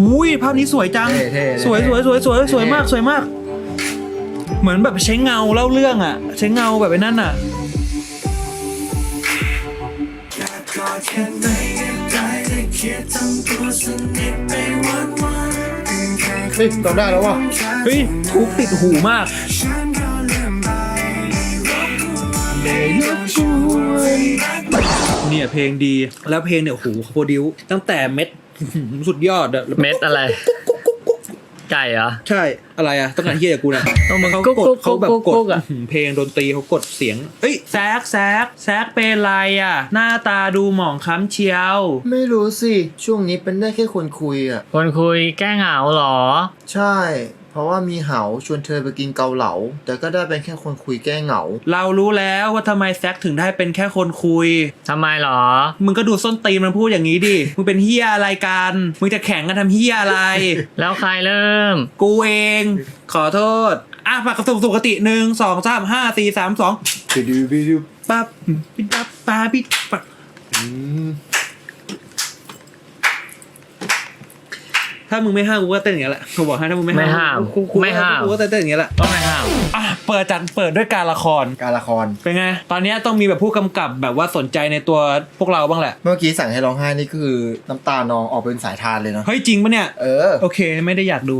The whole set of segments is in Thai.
อุ้ยภาพนี้สวยจัง เท่ๆสวยสวยสวยสวยสวยมากสวยมาก เหมือนแบบใช้เงาเล่าเรื่องอะ ใช้เงาแบบไอ้นั่นอะ เฮ้ยจำได้แล้วว่ะเฮ้ยทุกติดหูมาก เนี่ยเพลงดีแล้วเพลงเนี่ยโอ้โหเขาโปรดิวซ์ตั้งแต่เม็ด สุดยอดอะเม็ดอะไร ไก่เหรอ ใช่อะไรอะต้องการเฮียกับกูนะต้องมาเขากุ๊กกดกุ๊กเขาแบบกุ๊กกกุ๊ดกอะอื้อหือเพลงดนตรีเขากดเสียง เอ้ยแซกแซกแซกเป็นไรอะหน้าตาดูหมองคล้ำเชียว ไม่รู้สิ ช่วงนี้เป็นได้แค่คนคุยอะ คนคุยแก้เหงาเหรอ ใช่ เพราะว่ามีเหาชวนเธอไปกินเกาเหลา แต่ก็ได้เป็นแค่คนคุยแก้เหงา เรารู้แล้วว่าทำไมแซกถึงได้เป็นแค่คนคุย ทำไมเหรอ มึงก็ดูส้นตีนมันพูดอย่างนี้ดิ มึงเป็นเฮียอะไรกัน มึงจะแข่งกันทำเฮียอะไร แล้วใครเริ่ม กูเอง ขอโทษ อะปากสุสุขติหนึ่งสองสามห้าสี่สามสองไปดูไปดูปั๊บปิดปั๊บปาปิดปั๊บ อืม ถ้ามึงไม่ห้ามกูก็เต้นอย่างเงี้ยแหละกูบอกให้ถ้ามึงไม่ไม่ห้ามกูกูไม่ห้าม กูก็เต้นอย่างเงี้ยแหละก็ไม่ห้าม อะเปิดจัดเปิดด้วยการละคร การละคร เป็นไง ตอนเนี้ยต้องมีแบบผู้กำกับแบบว่าสนใจในตัวพวกเราบ้างแหละ เมื่อกี้สั่งให้ร้องไห้นี่คือน้ำตานองออกเป็นสายทานเลยเนาะเฮ้ยจริงปะเนี่ย เออโอเคไม่ได้อยากดู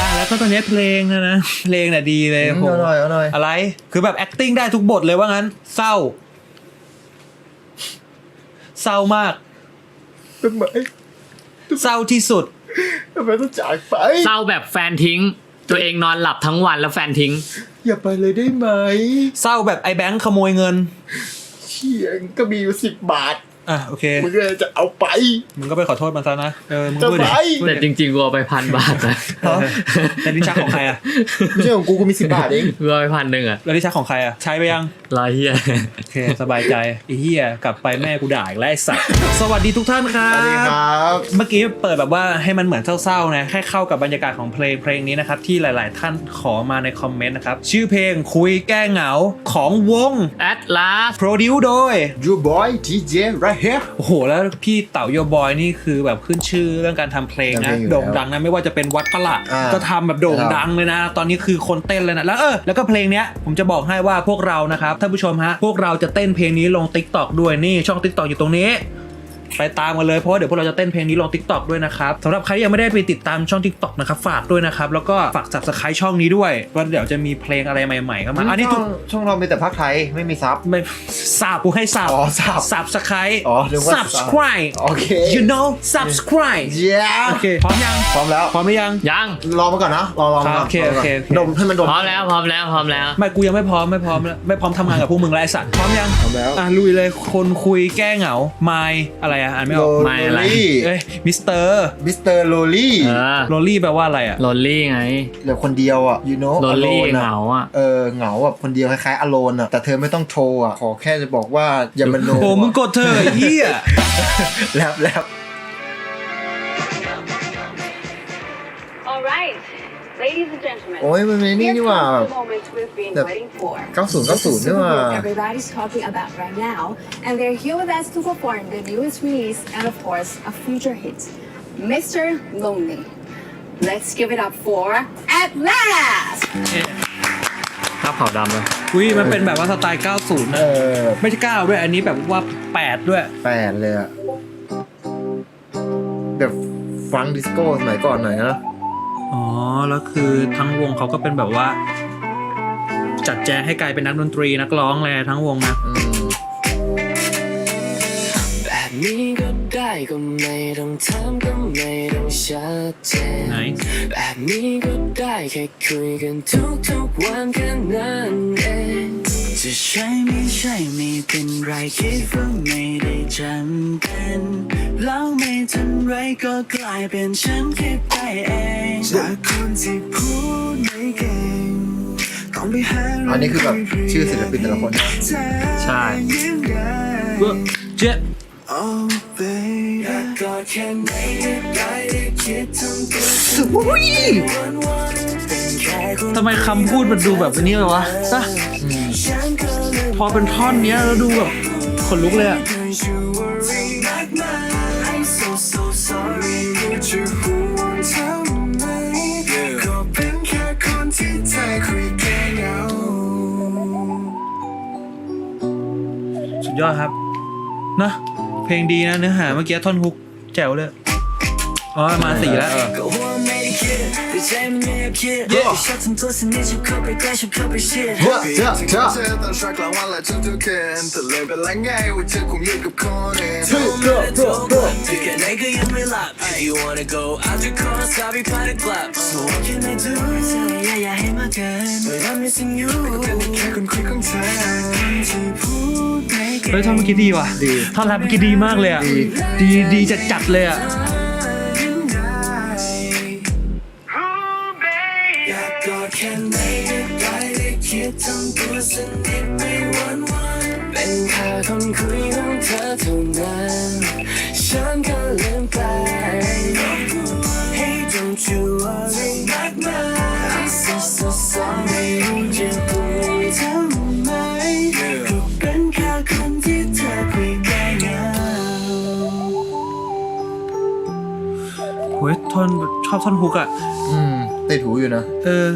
อะแล้วก็ตอนนี้เพลงนะนะ เพลงน่ะดีเลยเอาโหหน่อยเอาหน่อยอะไร คือแบบ acting ได้ทุกบทเลยว่างั้น เศร้า เศร้ามากทำไมเศร้าที่สุด ทำไมต้องจากไป เศร้าแบบแฟนทิ้ง ตัวเองนอนหลับทั้งวันแล้วแฟนทิ้ง อย่าไปเลยได้ไหมเศร้าแบบไอ้แบงค์ขโมยเงินเชียงก็มีอยู่สิบบาท อะโอเค มึงก็จะเอาไป มึงก็ไปขอโทษมันซะนะ เออ มึงจะพูดดิไป พูดแต่ดิจริงๆกูเอาไปพันบาทนะเออแต่ลิ้นชักของใครอะไม่ใช่ของกูกูมีสิบบาทเองกูเอาไปพันหนึ่งอะแล้วลิ้นชักของใครอะ ใช้ไปยังรอยเฮีย โอเค สบายใจไอ้เหี้ยกลับไปแม่กูด่าอีกแล้วไอ้สัตว์ สวัสดีทุกท่านครัสวัสดีคบ รับ เมื่อกี้เปิดแบบว่าให้มันเหมือนเศร้าๆนะให้เข้ากับบรรยากาศของเพลงเพลงนี้นะครับ ที่หลาย ๆ ท่านขอมาในคอมเมนต์นะครับ ชื่อเพลงคุยแก้เหงาของวงแอดลาสโปรดิวโดยยูบอยทีเจไรเฮโอ้โห แล้วพี่เต่าโยบอยนี่คือแบบขึ้นชื่อเรื่องการทำเพลงทำเพนะลงอยู่โด่งดังนะไม่ว่าจะเป็นวัดประหละอ่าก็ทำแบบโด่งดังเลยนะ ตอนนี้คือคนเต้นเลยนะ แล้วเออแล้วก็เพลงเนี้ยผมจะบอกให้ว่าพวกเรานะครับท่านผู้ชมฮะ พวกเราจะเต้นเพลงนี้ลง t ิ k t o k ด้วยนี่ช่อง t ิ k t o k อยู่ตรงนี้ ไปตามกันเลยเพราะว่าเดี๋ยวพวกเราจะเต้นเพลงนี้ลง t ิ k t o k ด้วยนะครับสำหรับใครที่ยังไม่ได้ไปติดตามช่อง t ิ k t o k นะครับฝากด้วยนะครับแล้วก็ฝาก subscribe ช่องนี้ด้วยว่าเดี๋ยวจะมีเพลงอะไรใหม่ๆเข้ามาอันนี้ช่ทุอกงช่องเรามีแต่ภาคไทยไม่มีซับ ไม่สาบกูให้สาบอ๋อสับสับสไครอ๋อนึกว่า subscribe โอเค you know subscribe เย้โอเคพร้อมยังพร้อมแล้ว พร้อมหรือยัง ยังรอมาก่อนนะ รอรอมาก่อนโอเคโอเคโอเค ดมให้มันดม พร้อมแล้วพร้อมแล้วพร้อมแล้ว ไม่กูยังไม่พร้อมไม่พร้อมไม่พร้อมทำงานกับพวกมึงแล้วไรสัตว์พร้อมยังพร้อมแล้ว อะลุยเลยคนคุยแก้เหงา my อะไรอะอ่านไม่ออกไม่อะไรเอ้ยมิสเตอร์มิสเตอร์โรลี่เออโรลี่แปลว่าอะไรอะโรลลี่ไงเหลือคนเดียวอะ you know โรลลี่ alone อะเหงาอะ เออเหงาแบบคนเดียวคล้ายๆอโลนอะ แต่เธอไม่ต้องโทรอะ ขอแค่จะบอกว่าอย่ามาโนโอ้มึงกดเธอะไอ้เหี้ยแลบแลบ โอ้ยมันเป็นนี่ Here นี่หว่า comes แบบ the moment we've been the- waiting for. 90 This is 90นี่หว่า what everybody's talking about right now, and they're here with us to perform the newest release and, of course, a future hit, Mr. Lonely. Let's give it up for At Last. ข้าวเผาดำเลยอุ้ยมันเป็นแบบว่าสไตล์ 90เอนะอไม่ใช่ 9 ด้วย อันนี้แบบว่า 8 ด้วย แปดเลยอะแบบฟังดิสโก้สมัยก่อนหน่อยนะ อ๋อ แล้วคือทั้งวงเขาก็เป็นแบบว่า จัดแจงให้กลายเป็นนักดนตรีนักร้องเลยทั้งวงนะอืมแบบนี้ก็ได้ก็ไม่ต้องถามก็ไม่ต้องชัดเจนไหนแบบนี้ก็ได้แค่คุยกันทุกทุกๆวันแค่นั้นเอง จะใช่ไม่ใช่ไม่เป็นไรคิดว่าไม่ได้จำเป็นแล้วไม่ทันไรก็กลายเป็นฉันคิดไปเองจากคนที่พูดไม่เก่งต้องไปหาอันนี้คือแบบชื่อศิลปินแต่ละคนใช่เจ๊ Oh baby อยากกอดแค่ไหนก็ได้ได้คิดทั้งตัววันวันๆเป็นแค่คนทำไมคำพูดมันดูแบบนี้เลยวะนะฉันก็เลย พอเป็นท่อนเนี้ยแล้วดูแบบขนลุกเลยอะสุดยอดครับนะเพลงดีนะเนื้อหาเมื่อกี้ท่อนฮุกแจ๋วเลย อ๋อ มาสี่แล้ว ก็ว่าไม่ได้คิดแต่ใจมันยังอยากคิดอยากชอบทำตัวสนิทชอบเข้าไปใกล้ชอบเข้าไปชิดเฮ้ยเจ้าเจ้าเธอตอนเช้ากลางวันและทุกๆคืนแต่เลยเป็นไรไงว่าเธอคงอยู่กับคนอื่นเฮ้ยเจ้าเจ้าเจ้าที่แค่ไหนก็ยังไม่หลับ If you wanna go out your car สาบีพาได้กลับ So what can I do เธออย่าอย่าให้มากเกิน But I'm missing you แค่คนคุยของเธอที่พูดไม่เกินเฮ้ยท่อนเมื่อกี้ดีว่ะดีท่อนแรปเมื่อกี้ดีมากเลยอะดีดีจัดจัดๆเลยอะ สนิทไปวันวันๆเป็นแค่คนคุยของเธอเท่านั้นฉันก็ลืมไป Hey don't you worry มากมาย I'm so so sorry จะพูดทำไมก็เป็นแค่คนที่เธอคุยได้เหงาโอ้ยท่อนชอบท่อนฮุกอะ อืมติดหูอยู่นะ เออ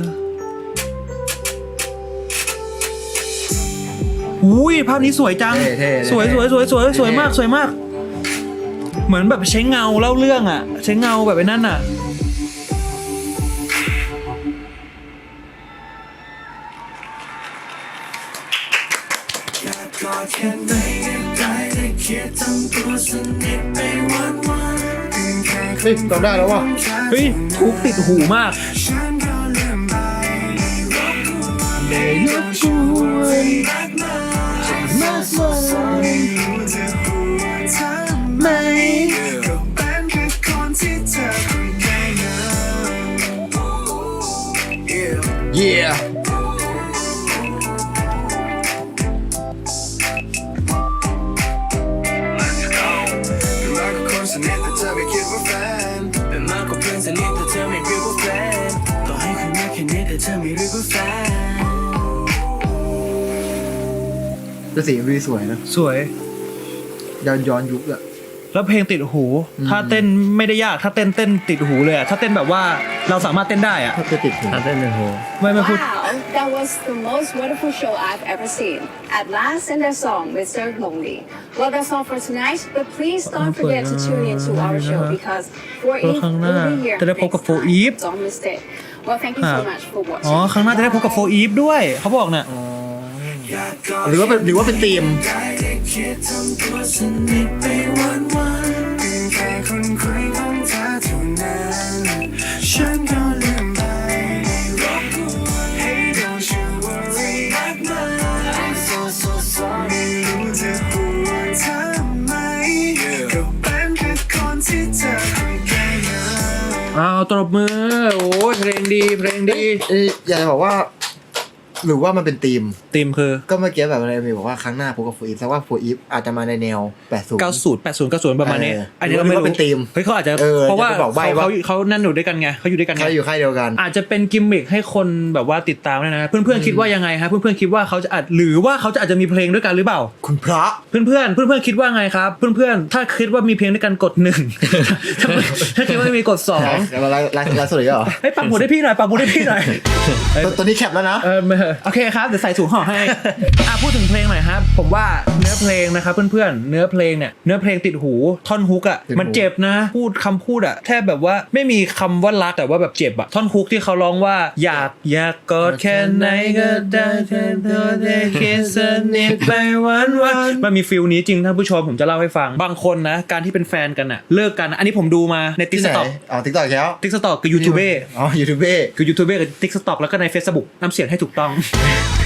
อุ้ยภาพนี้สวยจัง เท่เท่สวยสวยสวยสวยสวยมากสวยมาก เหมือนแบบใช้เงาเล่าเรื่องอะ ใช้เงาแบบไอ้นั่นอะ อยากกอดแค่ไหนก็ได้ได้คิดทำตัวสนิทไปวันวันๆเป็นแค่คเฮ้ยจำได้แล้วว่ะเฮ้ยฮุกติดหูมาก ฉันก็ลืมไปรบกวนให้ต้องช่วยมา ว่าแฟนเป็นมากกว่าเพื่อนสนิทแต่เธอไม่เรียกว่าแฟนต่อให้คุณรักแค่นี้แต่เธอไม่เรียกว่าแฟนแต่สีวีสวยนะสวย ย้อนย้อนยุคอะ แล้วเพลงติดหูถ้าเต้นไม่ได้ยากถ้าเต้นเต้นติดหูเลยอะถ้าเต้นแบบว่าเราสามารถเต้นได้อะถ้าจะติดหูไม่ไม่พูด Wow, that was the most wonderful show I've ever seen. At last, in their song, Mr. Lonely. Well, that's all for tonight, but please don't forget to tune in to our show because 4ข้างหน้า will be here จะได้พบกับ next 4 time. Eve Don't miss it. Well, thank you so much for อ๋อ watching. ครั้งหน้าจะได้พบกับโฟอีฟด้วย เขาบอกน่ะหรือว่าเป็นหรือว่าเป็นธีม ได้แต่คิดทำตัวสนิทไปวันวัน อ้าตบมือ โอ้ยเพลงดีเพลงดีเอ้ยอยากจะบอกว่า หรือว่ามันเป็นธีมติมคือก็เมื่อกี้แบบอะไรมีบอกว่าครั้งหน้าพบกับโฟอีฟแต่ว่าโฟอีฟอาจจะมาในแนว80 90 80 90 ประมาณนี้ เอออัอันนี้เราไม่หรือว่ารู้เป็นธีมเฮ้ยเขาอาจจะ เออเพราะว่าจะไปบอกใบ้เขาว่า เขาเขานั่นอยู่ด้วยกันไงเขาอยู่ด้วยกันไง ใครอยู่ค่ายเดียวกัน อาจจะเป็นกิมมิคให้คนแบบว่าติดตามด้วยนะ เพื่อนๆคิดว่ายังไงฮะ เพื่อนๆคิดว่าเขาจะอาจหรือว่าเขาจะอาจจะมีเพลงด้วยกันหรือเปล่า คุณพระ เพื่อนๆ เพื่อนๆคิดว่าไงครับ เพื่อนๆ ถ้าคิดว่ามีเพลงด้วยกันกดหนึ่ง ถ้าถ้าคิดว่าไม่มีกดสองเราไลฟ์ไลฟ์ไลฟ์สดอีกเหรอเฮ้ยปักหมุดให้พี่หน่อยปักหมุดให้พี่หน่อยตัวตัวนี้แคปแล้วนะ เออไม่โอเคครับเดี๋ยวใส่ถุงห่อให้ อะพูดถึงเพลงหน่อยครับ ผมว่าเนื้อเพลงนะครับเพื่อนๆ เนื้อเพลงเนี่ยเนื้อเพลงติดหูท่อนฮุกอะติดหู มันเจ็บนะ พูดคำพูดอะแทบแบบว่าไม่มีคำว่ารักแต่ว่าแบบเจ็บอะท่อนฮุกที่เขาร้องว่าอยากอยากกอดแค่ไหนก็ได้แค่เธอได้แค่สนิทไปวันวันๆมันมีฟิลนี้จริงท่านผู้ชมผมจะเล่าให้ฟังบางคนนะการที่เป็นแฟนกันอะเลิกกันอะอันนี้ผมดูมาในติ๊กที่ไหนต็อกอ๋อติ๊กต็อกแล้วติ๊กต็อกคือยูทูบเบ อ๋อยูทูบเบ คือยูทูบเบอร์กับทิกสต็อกแล้วก็ใน Facebook น้ำเสียงให้ถูกต้อง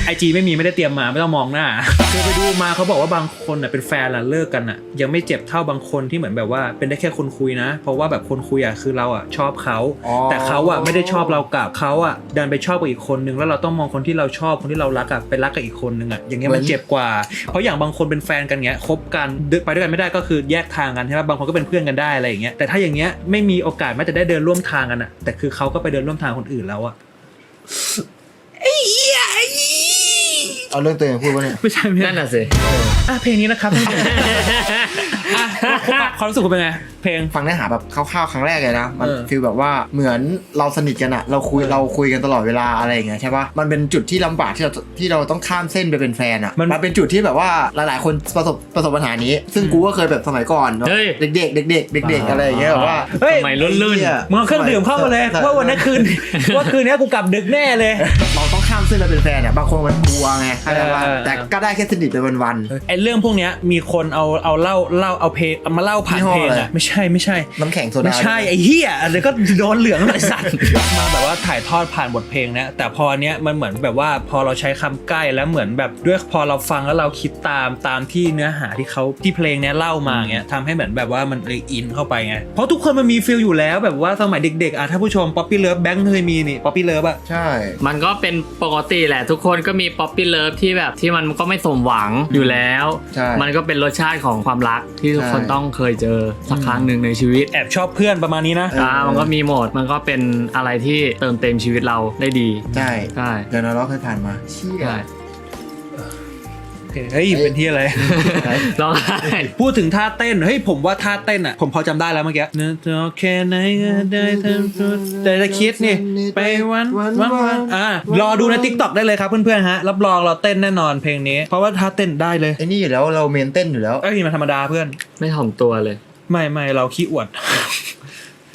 ไอจีไม่มีไม่ได้เตรียมมาไม่ต้องมองหน้าคือไปดูมาเขาบอกว่าบางคนน่ะเป็นแฟนแล้วเลิกกันอะ ยังไม่เจ็บเท่าบางคนที่เหมือนแบบว่าเป็นได้แค่คนคุยนะ เพราะว่าแบบคนคุยอะคือเราอะชอบเขา อ๋อ แต่เขาอะไม่ได้ชอบเรากลับเขาอะดันไปชอบกับอีกคนนึงแล้วเราต้องมองคนที่เราชอบคนที่เรารักอะไปรักกับอีกคนนึงอะอย่างเงี้ยมันเจ็บกว่า เพราะอย่างบางคนเป็นแฟนกันเงี้ยคบกันเดินไปด้วยกันไม่ได้ก็คือแยกทางกันใช่ไหมบางคนก็เป็นเพื่อนกันได้อะไรอย่างเงี้ยแต่ถ้าอย่างเงี้ยไม่มีโอกาสแม้จะได้เดินร่วมทางกันอะแต่คือเขาก็ไปเดินร่วมทางคนอื่นแล้วอะ เอาเรื่องตัวเองพูดวะเนี่ย ไม่ใช่ไม่ใช่นั่นน่ะสิ อะเพลงนี้นะครับ อะฝากความรู้สึกคุณเป็นไง เพลง ฟังเนื้อหาแบบคร่าวๆครั้งแรกเลยนะ มันเออ ฟีลแบบว่าเหมือนเราสนิทกันอะเราคุยเราคุยกันตลอดเวลาอะไรอย่างเงี้ยใช่ปะมันเป็นจุดที่ลำบากที่เราที่เราต้องข้ามเส้นไปเป็นแฟนอะมันมันเป็นจุดที่แบบว่าหลายๆ คนประสบประสบปัญหานี้ ซึ่งกูก็เคยแบบสมัยก่อนเฮ้ย เด็กๆเด็กๆเด็กๆอะไรอย่างเงี้ยแบบว่า เฮ้ย สมัยรุ่นรุ่นไอ้เหี้ย มึงเอาเครื่องดื่มเข้ามาเลยใช่ว่าวันนี้คืนว่าคืนนี้กูกลับดึกแน่เลยเราต้อง ข้ามเส้นไปเป็นแฟนเนี่ยบางคนมันกลัวไงเข้าใจปะเออเออ แต่ก็ได้แค่สนิทไปวัน ไอเรื่องพวกเนี้ยมีคนเอาเอาเล่าเล่าเอาเพลงเอามาเล่าผ่านยี่ห้อเพลงอะไร อะไม่ใช่ไม่ใช่ ๆน้ำแข็งโซดาไม่ใช่ไอ้เหี้ยเดี๋ยวก็โดนเหลืองหน่อยสัตว์ มาแบบว่าถ่ายทอดผ่านบทเพลงเนี้ยแต่พอเนี้ยมันเหมือนแบบว่าพอเราใช้คำใกล้แล้วเหมือนแบบด้วยพอเราฟังแล้วเราคิดตามตามที่เนื้อหาที่เขาที่เพลงเนี้ยเล่ามาเงี้ยทำให้เหมือนแบบว่ามันเลยอินเข้าไปไง เพราะทุกคนมันมีฟิลอยู่แล้วแบบว่าสมัยเด็กๆอะถ้าผู้ชมป๊อปปี้เลิฟแบงค์เคยมีนี่ป๊อปปี้เลิฟอะ ใช่ มันก็เป็นปกติแหละ ทุกคนก็มีป๊อปปี้เลิฟที่แบบที่มันก็ไม่สมหวังอยู่แล้ว ใช่ มันก็เป็นรสชาติของความรักที่ทุกคนใช่ต้องเคยเจอสักครั้งหนึ่งในชีวิตแอบชอบเพื่อนประมาณนี้นะเอออ่ามันก็มีโหมดมันก็เป็นอะไรที่เติมเต็มชีวิตเราได้ดีใช่ใช่เดี๋ยวเราเคยผ่านมา เชี่ย ใช่ เฮ้ยเป็นที่อะไร ร้องไห้พูดถึงท่าเต้น เฮ้ยผมว่าท่าเต้นอะ ผมพอจำได้แล้วเมื่อกี้เนื้อแค่ไหนก็ได้ทำสุดแต่จะคิดนี่ ไปวันวันวันอ่ารอดูในทิกตอกได้เลยครับเพื่อนๆฮะ รับรองเราเต้นแน่นอนเพลงนี้ เพราะว่าท่าเต้นได้เลยไอ้นี่อยู่แล้วเราเมนเต้นอยู่แล้ว เอ้ยมันธรรมดาเพื่อน ไม่ถ่อมตัวเลย ไม่ไม่เราขี้อวด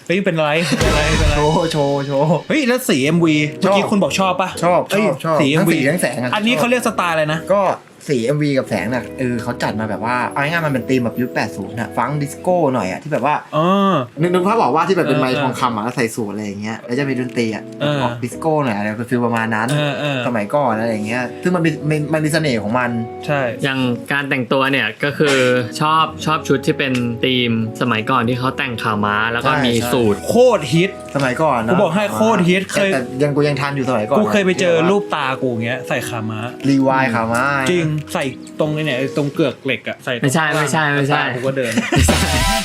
เฮ้ยเป็นไรเป็นไรเป็นไรโชว์โชว์โชว์เฮ้ยแล้วสี MV เมื่อกี้คุณบอกชอบปะชอบชเอ้ยอบชอบสี ทั้ง MV สีทั้งแสงอะอันนี้เขาเรียกสไตล์อะไรนะ ก็ สี MV กับแสงน่ะเออเขาจัดมาแบบว่าเอาง่ายๆมันเป็นธีมแบบยุค80น่ะฟังดิสโก้หน่อยอะที่แบบว่าอ๋อนึกนึกภาพบอกว่าที่แบบเป็นเออไมค์ทองคำอะแล้วใส่สูทอะไรอย่างเงี้ยแล้วจะมีดนตรีอะเออออกดิสโก้หน่อยอะไรเป็นฟีลประมาณนั้น เออเออ สมัยก่อนอะไรอย่างเงี้ยซึ่งมันมีมันมันมีเสน่ห์ของมัน ใช่ อย่างการแต่งตัวเนี่ยก็คือชอบชอบชุดที่เป็นธีมสมัยก่อนที่เขาแต่งขาวม้า แล้วก็ใช่มีใช่ สูตร โคตรฮิต สมัยก่อนนะกูบอกให้โคตรฮิตเคยแต่แต่ยังกูยังทันอยู่สมัยก่อนกูเคยไปเจอที่แบบว่ารูปตากูอย่างเงี้ยใส่ขาม้ารีวายขามาจริงใส่ตรงไอ้เนี่ยตรงเกือกเหล็กอะใส่ตรงไม่ใช่ไม่ใช่ไม่ใช่ตากูก็เดิน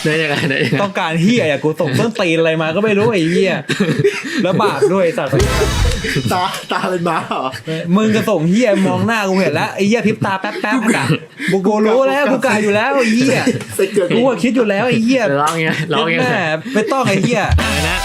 ได้ยังไงได้ยังไงต้องการเฮียอะกูส่งต้นตีนอะไรมาก็ไม่รู้ไอ้เฮียแล้วบาปด้วยสัตว์ตาตาเป็นม้าเหรอมึงก็ส่งเฮียมองหน้ากูเห็นแล้วไอ้เฮียพริบตาแป๊บแป๊บๆอะกูกูรู้แล้วกูกายอยู่แล้วไอ้เฮียใส่เกลือกูก็คิดอยู่แล้วไอ้เฮียร้องยังไงร้องยังไงแม่ไม่ต้องไอ้เฮียนะ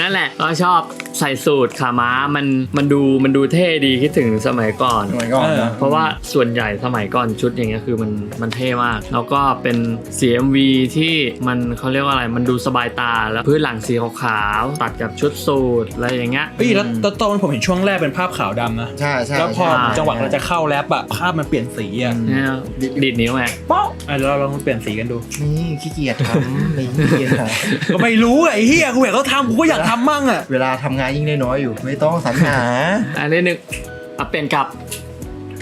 นั่นแหละ ก็ชอบใส่สูตรขาม้ามันมันดูมันดูเท่ดีคิดถึงสมัยก่อน สมัยก่อนนะ เพราะว่าส่วนใหญ่สมัยก่อนชุดอย่างเงี้ยคือมันมันเท่มาก แล้วก็เป็น CMV ที่มันเขาเรียกว่าอะไรมันดูสบายตาแล้วพื้นหลังสีขาวๆตัดกับชุดสูทอะไรอย่างเงี้ยเฮ้ยแล้วแล้วตอนผมเห็นช่วงแรกเป็นภาพขาวดำนะ ใช่ใช่แล้วพอใช่จังหวะเราจะเข้าแรปอะภาพมันเปลี่ยนสีอะเนี่ยดีดนิ้วไงป๊อกอะเดี๋ยวเราลองเปลี่ยนสีกันดู นี่ขี้เกียจทำนี่ขี้เกียจทก็ไม่รู้อะไอ้เฮียกูเห็นเขาทำกูก็อยากทำมั่งอะำเวลาทำงานยิ่งได้น้อยอยู่ ไม่ต้องสรรหาอันนี้นึงอะเปลี่ยนกลับ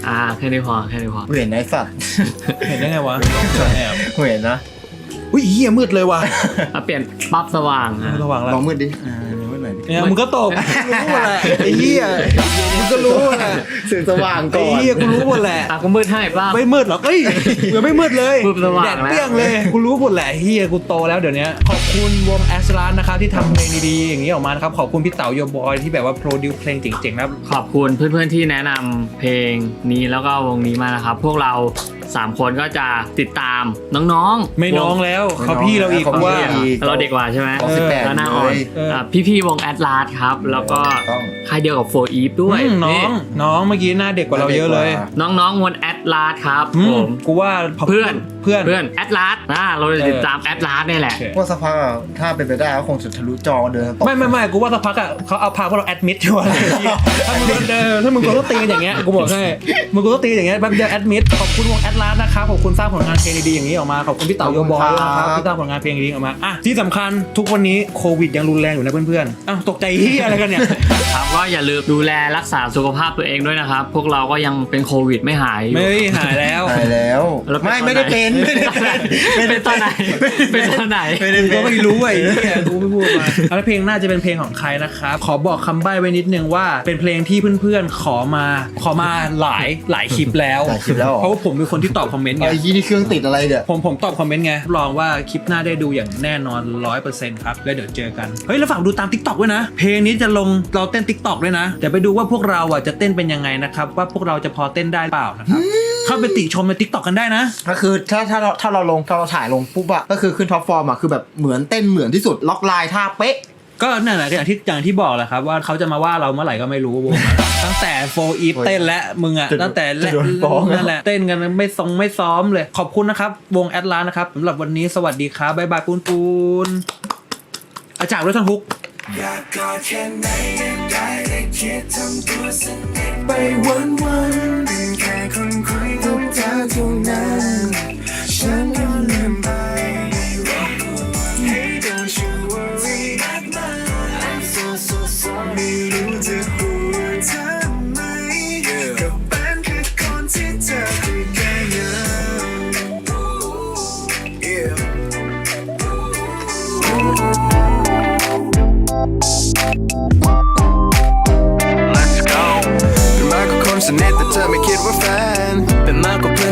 อ่าแค่นี้พอแค่นี้พอเห็นไอ้สัตว์เห็นได้ไงวะแอบเห็นนะ อุ้ยเฮียมืดเลยว่ะอะเปลี่ยนปั๊บสว่างอะระวังแล้วลองมืดดิอ่ามืดหน่อยดิ เนี่ยมึงก็ตกรู้หมดแหละไอ้เฮียมึงก็รู้หมดแหละเสียงสว่างก่ไอ้อนเฮียกูรู้หมดแหละ อะก็มืดให้ป้าไม่มืดหรอกเอ้ยยังไม่มืดเลยมืดสว่างแดดแล้วเปรี้ยงเลย กูรู้หมดแหละเฮียกูโตแล้วเดี๋ยวนี้ขอบคุณวงแอสลานนะครับที่ทำเพลงดีๆอย่างนี้ออกมานะครับ ขอบคุณพี่เต๋าโยบอยที่แบบว่าโปรดิวเพลงเจ๋งๆนะขอบคุณเพื่อนๆที่แนะนำเพลงนี้แล้วก็วงนี้มานะครับ พวกเรา3 คนก็จะติดตามน้องๆไม่น้องวแล้วเขาพี่เราอีกเขาว่าพี่เราเด็กกว่าใช่ไหมของสิบแปดแล้วหน้าอ่อนเลยเอออะพี่ๆวงแอดลาสครับ แล้วก็ต้อง ค่ายเดียวกับโฟอีฟด้วยอืมน้องน้องเมื่อกี้หน้าเด็กกว่าเราเยอะเลย น้องๆวงแอดลาสครับ อืผม มกูว่าเพื่อน เพื่อน เพื่อนแอดลาสนะเราจะติดตามแอดลาสนี่แหละโอเคว่าสักพักอะถ้าเป็นไปได้ก็คงจะทะลุจอเดินตกไม่ไม่ไม่กูว่าสักพักอะเขาเอาพาพวกเราแอดมิดชัวร์เลยถ้ามึงเดินถ้ามึงกูต้องตีกันอย่างเงี้ยกูบอกให้มึงกูต้องตีอย่างเงี้ยแป๊บเดียวแอดมิดขอบคุณวงแอดลาสนะครับขอบคุณสร้างผลงานเพลงดีๆอย่างนี้ออกมาขอบคุณพี่เต๋าโยบอยด้วยนะครับที่สร้างผลงานเพลงดีๆออกมาอะที่สำคัญทุกวันนี้โควิดยังรุนแรงอยู่นะเพื่อนๆอ้าวตกใจเฮียอะไรกันเนี่ย ครับก็อย่าลืมดูแลรักษาสุขภาพตัวเองด้วยนะครับ พวกเราก็ยังเป็นโควิดไม่หายอยู่ ไม่ได้หายแล้ว ตายแล้ว แล้วเป็นไม่ตอนไม่ได้ไหน เป็นไม่ได้เป็นไม่ได้เป็นตอนไหน เป็นตอนไหนไม่ได้กูเป็ก็นไม่รู้ไอ้เนี่ยกูไม่พูดมาแล้วเพลงน่าจะเป็นเพลงของใครนะครับ ขอบอกคำใบ้ไว้นิดนึงว่าเป็นเพลงที่เพื่อนๆ ขอมาขอมาหลายหลายคลิปแล้ว หลายคลิปแล้วเหรอ เพราะว่าผมเป็นคนที่ตอบคอมเมนต์ไง ไอ้ยี่นี่เครื่องติดอะไรเดี๋ยผมผมตอบคอมเมนต์ไงรองว่าคลิปหน้าได้ดูอย่างแน่นอน 100%ครับ แล้วเดี๋ยวเจอกัน เฮ้ย แล้วฝากดูตาม t ิ k t o k ด้วยนะ เพลงนี้จะลงเราเต้น t ิ k t o k ด้วยนะ เดี๋ยวไปดูว่าพวกเราอะจะเต้นเป็นยังไงนะครับ ว่าพวกเราจะพอเต้นได้เปล่านะครับ เข้าไปติชมในทิกตอกกันได้นะ ก็คือถ้าถ้าเราถ้าเราลงถ้าเราถ่ายลงปุ๊บอะก็คือขึ้นท็อปฟอร์มอะคือแบบเหมือนเต้นเหมือนที่สุดล็อกไลน์ท่าเป๊ะก็นั่นแหละอย่างที่อย่างที่บอกแหละครับ ว่าเขาจะมาว่าเราเมื่อไหร่ก็ไม่รู้วงตั้งแต่โฟอีฟเต้นและมึงอะจะโดนตั้งแต่แรกจะโดนฟ้องอะนั่นแหละเต้นกันไม่ทรงไม่ซ้อมเลย ขอบคุณนะครับ วงแอดลานนะครับสำหรับวันนี้สวัสดีครับบ๊ายบายปูนปูนอาจารย์ด้วยท่านฮุกอยากกอดแค่ไหนก็ได้แต่คิดทำตัวสนิทไปวันวัน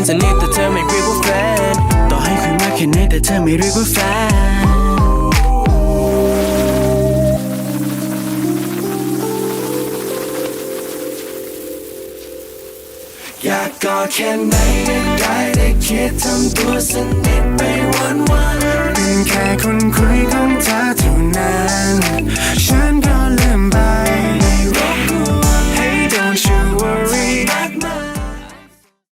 สนิทแต่เธอไม่เรียกว่าแฟน ต่อให้คุยมากแค่ไหนแต่เธอไม่เรียกว่าแฟนอยากกอดแค่ไหนได้ได้คิดทำตัวสนิทไปวันวันเป็นแค่คนคุยของเธอเท่านั้นฉัน